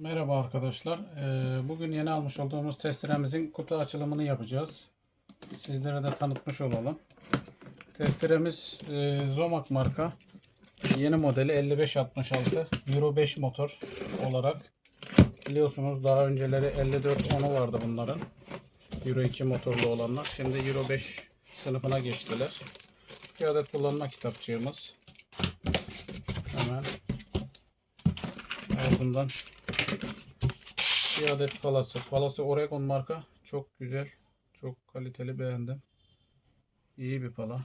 Merhaba arkadaşlar. Ee, Bugün yeni almış olduğumuz testeremizin kutu açılımını yapacağız. Sizlere de tanıtmış olalım. Testeremiz e, Zomac marka. Yeni modeli 5566 Euro 5 motor olarak. Biliyorsunuz daha önceleri 5410'u vardı bunların. Euro 2 motorlu olanlar. Şimdi Euro 5 sınıfına geçtiler. Bir adet kullanma kitapçığımız. Hemen ardından bir adet falası. Falası Oregon marka. Çok güzel. Çok kaliteli beğendim. İyi bir pala.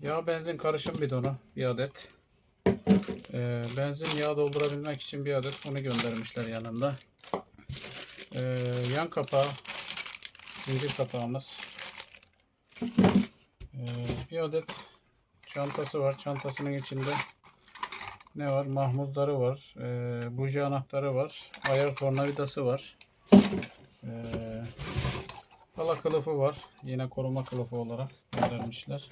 Yağ benzin karışım bidonu. Bir adet. Ee, benzin yağ doldurabilmek için bir adet onu göndermişler yanında. Ee, yan kapağı. Zincir kapağımız. Ee, bir adet çantası var. Çantasının içinde ne var? Mahmuzları var. E, buji anahtarı var. Ayar tornavidası var. E, kılıfı var. Yine koruma kılıfı olarak göndermişler.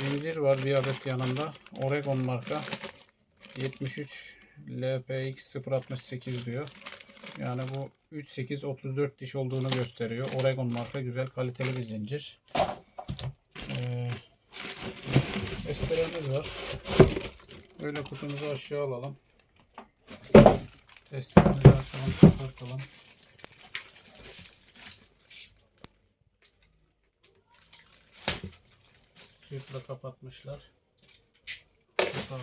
Zincir var bir adet yanında. Oregon marka 73 LPX 068 diyor. Yani bu 38 34 diş olduğunu gösteriyor. Oregon marka güzel kaliteli bir zincir. Ee, Esteremiz var. Böyle kutumuzu aşağı alalım. Testlerimizi açalım, kapatalım. Çiple kapatmışlar. Kapatalım.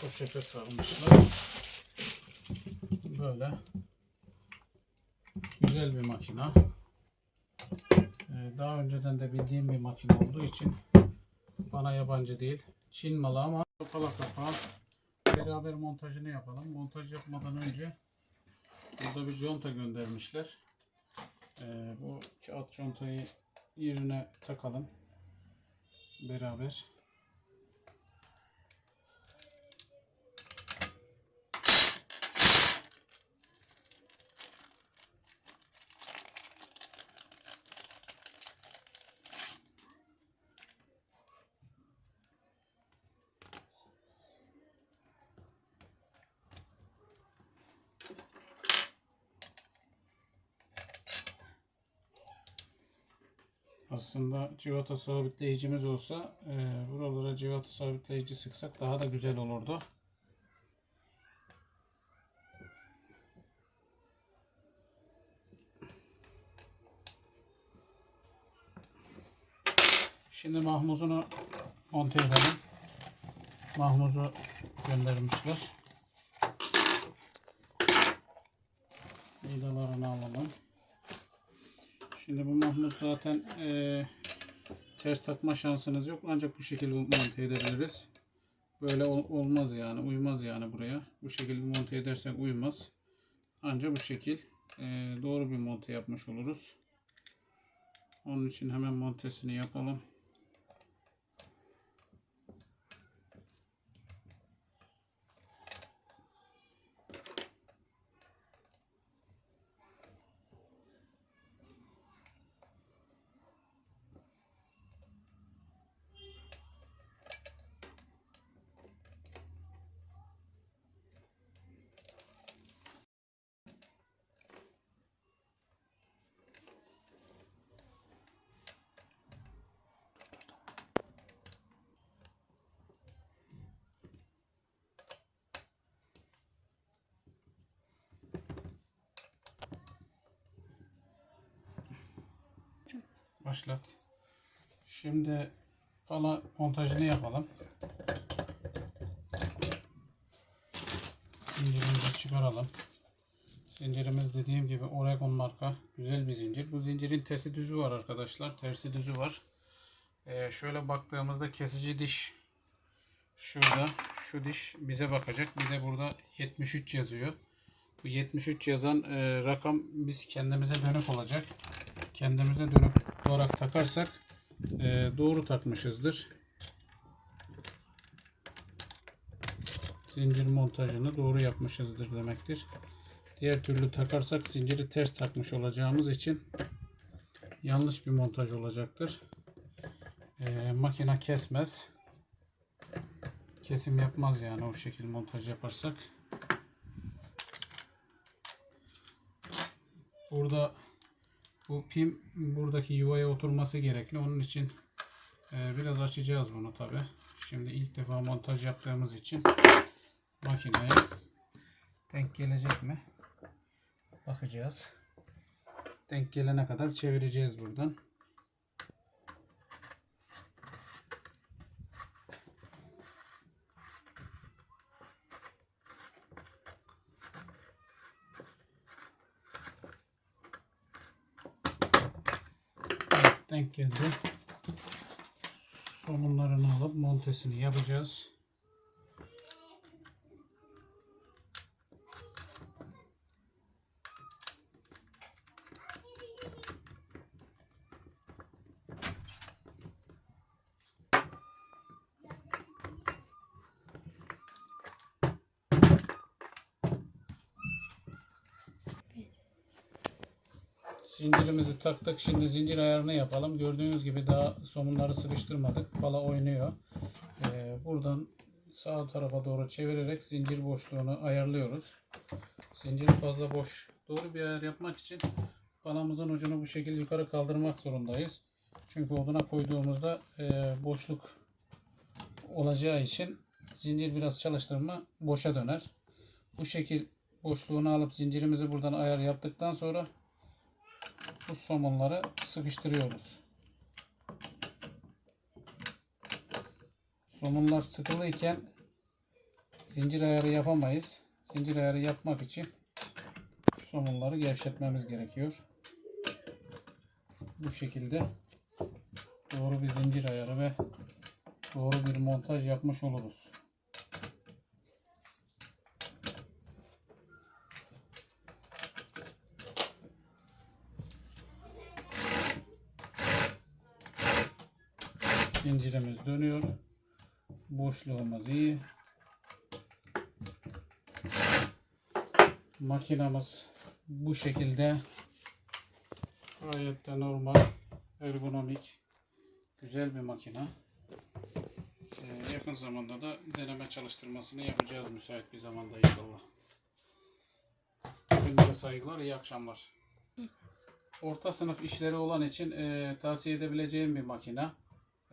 Poşete sarmışlar. Böyle. Güzel bir makina. Ee, Daha önceden de bildiğim bir makine olduğu için bana yabancı değil. Çin malı ama kapalı kapağı. Beraber montajını yapalım. Montaj yapmadan önce burada bir conta göndermişler. Ee, bu kağıt contayı yerine takalım. Beraber. Aslında civata sabitleyicimiz olsa e, buralara civata sabitleyici sıksak daha da güzel olurdu. Şimdi mahmuzunu monte edelim. Mahmuzu göndermişler. Vidalarını alalım. Şimdi bu mahmut zaten eee, ters takma şansınız yok. Ancak bu şekilde monte edebiliriz. Böyle ol- olmaz yani. Uymaz yani buraya. Bu şekilde monte edersek uymaz. Ancak bu şekil eee, doğru bir monte yapmış oluruz. Onun için hemen montesini yapalım. Başlat. Şimdi pala montajını yapalım. Zincirimizi çıkaralım. Zincirimiz dediğim gibi Oregon marka. Güzel bir zincir. Bu zincirin tersi düzü var arkadaşlar. Tersi düzü var. Ee, şöyle baktığımızda kesici diş şurada. Şu diş bize bakacak. Bir de burada 73 yazıyor. Bu 73 yazan e, rakam biz kendimize dönük olacak. Kendimize dönük olarak takarsak e, doğru takmışızdır. Zincir montajını doğru yapmışızdır demektir. Diğer türlü takarsak zinciri ters takmış olacağımız için yanlış bir montaj olacaktır. E, makine kesmez. kesim yapmaz yani o şekil montaj yaparsak. Burada bu pim buradaki yuvaya oturması gerekli. Onun için e, biraz açacağız bunu tabi. Şimdi ilk defa montaj yaptığımız için makineye denk gelecek mi? Bakacağız. Denk gelene kadar çevireceğiz buradan. Denk geldi. Somunlarını alıp montesini yapacağız. Zincirimizi taktık. Şimdi zincir ayarını yapalım. Gördüğünüz gibi daha somunları sıkıştırmadık. Pala oynuyor. Ee, buradan sağ tarafa doğru çevirerek zincir boşluğunu ayarlıyoruz. Zinciri fazla boş. Doğru bir ayar yapmak için palamızın ucunu bu şekilde yukarı kaldırmak zorundayız. Çünkü oduna koyduğumuzda e, boşluk olacağı için zincir biraz çalıştırma boşa döner. Bu şekil boşluğunu alıp zincirimizi buradan ayar yaptıktan sonra bu somonları sıkıştırıyoruz. Somunlar sıkılıyken zincir ayarı yapamayız. Zincir ayarı yapmak için somunları gevşetmemiz gerekiyor. Bu şekilde doğru bir zincir ayarı ve doğru bir montaj yapmış oluruz. Zincirimiz dönüyor. Boşluğumuz iyi. Makinamız bu şekilde gayet de normal, ergonomik, güzel bir makina. Ee, yakın zamanda da deneme çalıştırmasını yapacağız müsait bir zamanda inşallah. Hepinize saygılar, iyi akşamlar. Orta sınıf işleri olan için e, tavsiye edebileceğim bir makina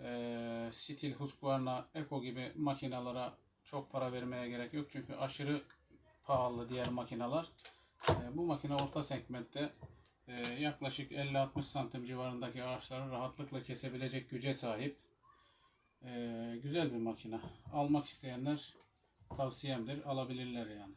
e, Stil, Husqvarna, Eko gibi makinalara çok para vermeye gerek yok. Çünkü aşırı pahalı diğer makineler. E, bu makine orta segmentte e, yaklaşık 50-60 santim civarındaki ağaçları rahatlıkla kesebilecek güce sahip. E, güzel bir makine. Almak isteyenler tavsiyemdir. Alabilirler yani.